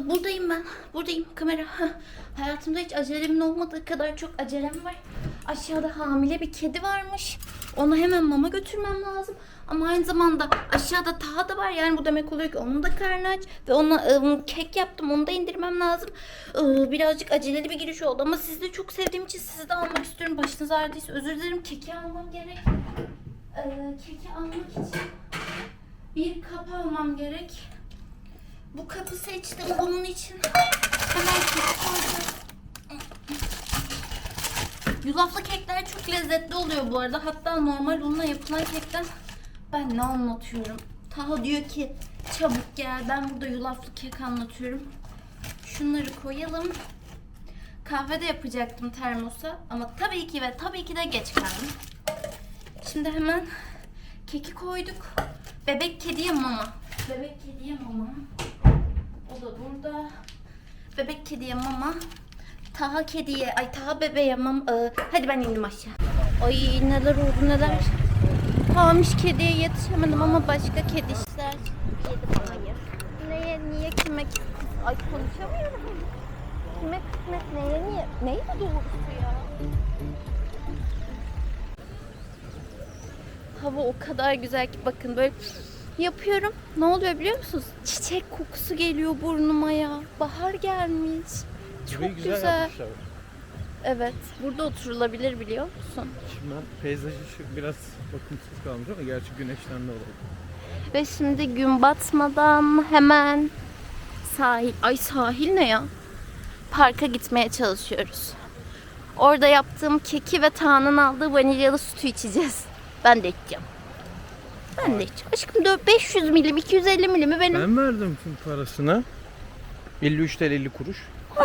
Buradayım ben. Buradayım kamera. Hayatımda hiç acelemin olmadığı kadar çok acelem var. Aşağıda hamile bir kedi varmış. Ona hemen mama götürmem lazım. Ama aynı zamanda aşağıda Taha da var. Yani bu demek oluyor ki onun da karnı aç. Ve ona ıı, kek yaptım. Onu da indirmem lazım. Iı, birazcık aceleli bir giriş oldu. Ama sizi de çok sevdiğim için sizi de almak istiyorum. Başınız ağrıdıysa özür dilerim. Keki almam gerek. Ee, keki almak için bir kap almam gerek. Bu kapı seçtim bunun için. Hemen kek koyacağım. Yulaflı kekler çok lezzetli oluyor bu arada. Hatta normal unla yapılan kekten ben ne anlatıyorum? Taha diyor ki çabuk gel ben burada yulaflı kek anlatıyorum. Şunları koyalım. Kahve de yapacaktım termosa ama tabii ki ve tabii ki de geç kaldım. Şimdi hemen keki koyduk. Bebek kediye mama. Bebek kediye mama. O da burada. Bebek kediye mama. Taha kediye, ay Taha bebeğe mama. Ee, hadi ben indim aşağı. Ay neler oldu neler. Tahamış kediye yetişemedim ama başka kedi işler yedi hayır. Neye, niye, kime, ay konuşamıyorum. Kime kısmet, neye, niye, neydi doğrusu ya? Hava o kadar güzel ki bakın böyle yapıyorum. Ne oluyor biliyor musunuz? Çiçek kokusu geliyor burnuma ya. Bahar gelmiş. Çok Burayı güzel. güzel, yapmışlar. Evet. Burada oturulabilir biliyor musun? Şimdi ben peyzajı şu biraz bakımsız kalmış ama gerçi güneşten de olabilir. Ve şimdi gün batmadan hemen sahil. Ay sahil ne ya? Parka gitmeye çalışıyoruz. Orada yaptığım keki ve Tan'ın aldığı vanilyalı sütü içeceğiz. Ben de içeceğim. Ben de içeceğim. Aşkım dö- 500 milim, 250 milimi benim. Ben verdim tüm parasını. 53 TL 50 kuruş.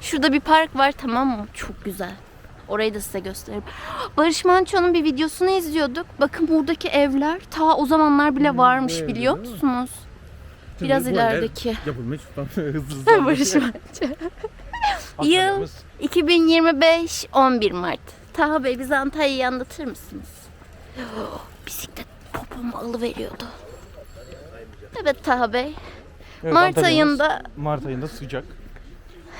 Şurada bir park var tamam mı? Çok güzel. Orayı da size göstereyim. Barış Manço'nun bir videosunu izliyorduk. Bakın buradaki evler ta o zamanlar bile Hmm, varmış evde biliyor musunuz? Biraz bu evler ilerideki. Yapılmış hızlı. Barış Manço. Yıl Atanımız 2025 11 Mart. Taha Bey bize Antalya'yı anlatır mısınız? Bisiklet popomu alıveriyordu. Evet Taha Bey. Evet, Mart Antalya'mız ayında Mart ayında sıcak.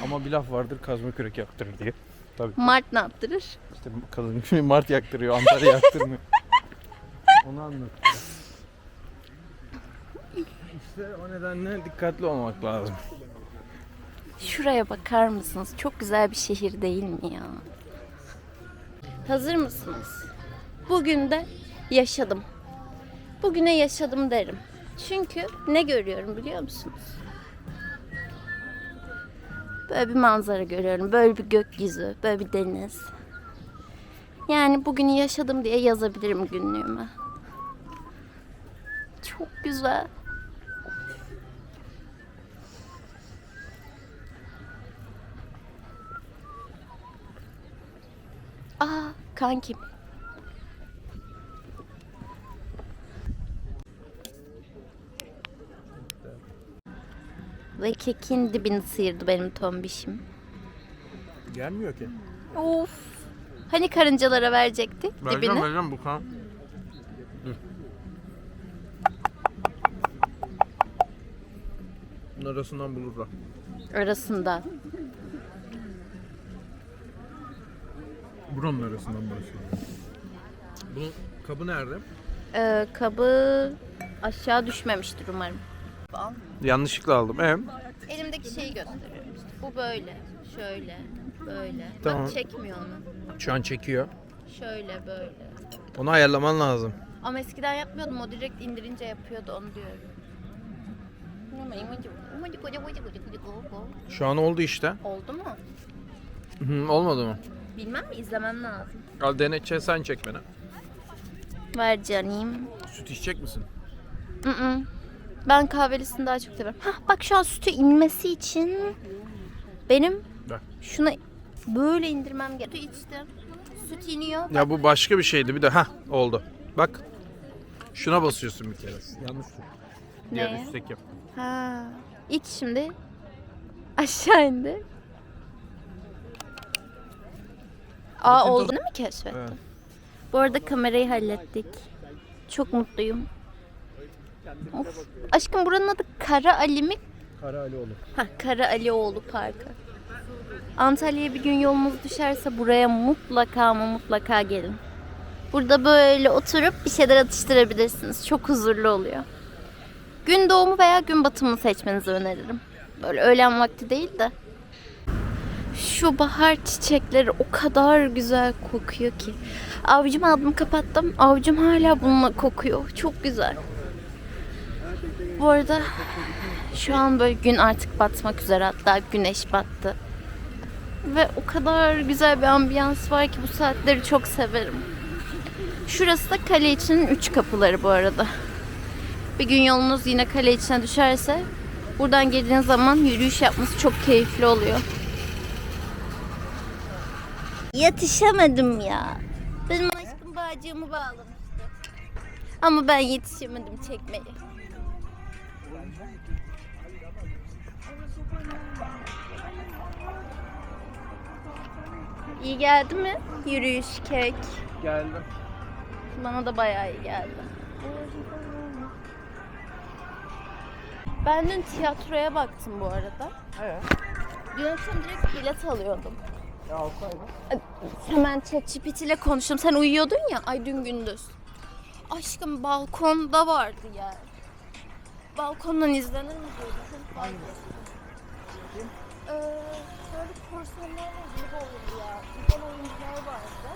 Ama bir laf vardır kazma kürek yaktırır diye. Tabii Mart ne yaptırır? işte kadın Mart yaktırıyor, Antalya yaktırmıyor. Onu anlat. İşte o nedenle dikkatli olmak lazım. Şuraya bakar mısınız? Çok güzel bir şehir değil mi ya? Hazır mısınız? Bugün de yaşadım. Bugüne yaşadım derim. Çünkü ne görüyorum biliyor musunuz? Böyle bir manzara görüyorum. Böyle bir gökyüzü, böyle bir deniz. Yani bugünü yaşadım diye yazabilirim günlüğüme. Çok güzel. Aa kankim. Ve kekin dibini sıyırdı benim tombişim. Gelmiyor ki. Of. Hani karıncalara verecektik dibini? vereceğim bu kan. Bunun arasından bulurlar. Arasında. Buranın arasından burası. Bunun kabı nerede? Ee, kabı aşağı düşmemiştir umarım. Yanlışlıkla aldım. Em. Elimdeki şeyi gösteriyorum işte. Bu böyle, şöyle, böyle. Tamam. Bak çekmiyor onu. Şu an çekiyor. Şöyle, böyle. Onu ayarlaman lazım. Ama eskiden yapmıyordum. O direkt indirince yapıyordu onu diyorum. Şu an oldu işte. Oldu mu? Hı, olmadı mı? Bilmem mi? İzlemem lazım. Al denetçe sen çek beni. Ver canım. Süt içecek misin? Mm-mm. Ben kahvelisini daha çok severim. Hah bak şu an sütü inmesi için benim şuna böyle indirmem gerekiyor. Sütü içtim. Süt iniyor. Ya bu başka bir şeydi bir de ha oldu. Bak. Şuna basıyorsun bir kere. Yanlış. Diğer Neye? üstteki. Ha. İç şimdi. Aşağı indi. Aa Bütün olduğunu mu keşfettin? Evet. Bu arada kamerayı hallettik. Çok mutluyum. Of. Aşkım buranın adı Kara Ali mi? Karalioğlu. Hah, Kara Alioğlu Parkı. Antalya'ya bir gün yolunuz düşerse buraya mutlaka ama mutlaka gelin. Burada böyle oturup bir şeyler atıştırabilirsiniz. Çok huzurlu oluyor. Gün doğumu veya gün batımını seçmenizi öneririm. Böyle öğlen vakti değil de. Şu bahar çiçekleri o kadar güzel kokuyor ki. Avucumu aldım kapattım. Avucum hala bununla kokuyor. Çok güzel. Bu arada şu an böyle gün artık batmak üzere hatta güneş battı. Ve o kadar güzel bir ambiyans var ki bu saatleri çok severim. Şurası da kale içinin üç kapıları bu arada. Bir gün yolunuz yine kale içine düşerse buradan geldiğiniz zaman yürüyüş yapması çok keyifli oluyor. Yetişemedim ya. Benim aşkım bağcığımı bağlamıştı. Ama ben yetişemedim çekmeye. İyi geldi mi? Yürüyüş, kek. Geldim. Bana da bayağı iyi geldi. Ben dün tiyatroya baktım bu arada. Evet. Dün akşam direkt bilet alıyordum. Ya alsaydın. Hemen ChatGPT ile konuştum. Sen uyuyordun ya. Ay dün gündüz. Aşkım balkonda vardı ya. Balkondan izlenir mi diyordum. Ee, böyle korsanlar var gibi oldu ya. Güzel oyuncular vardı.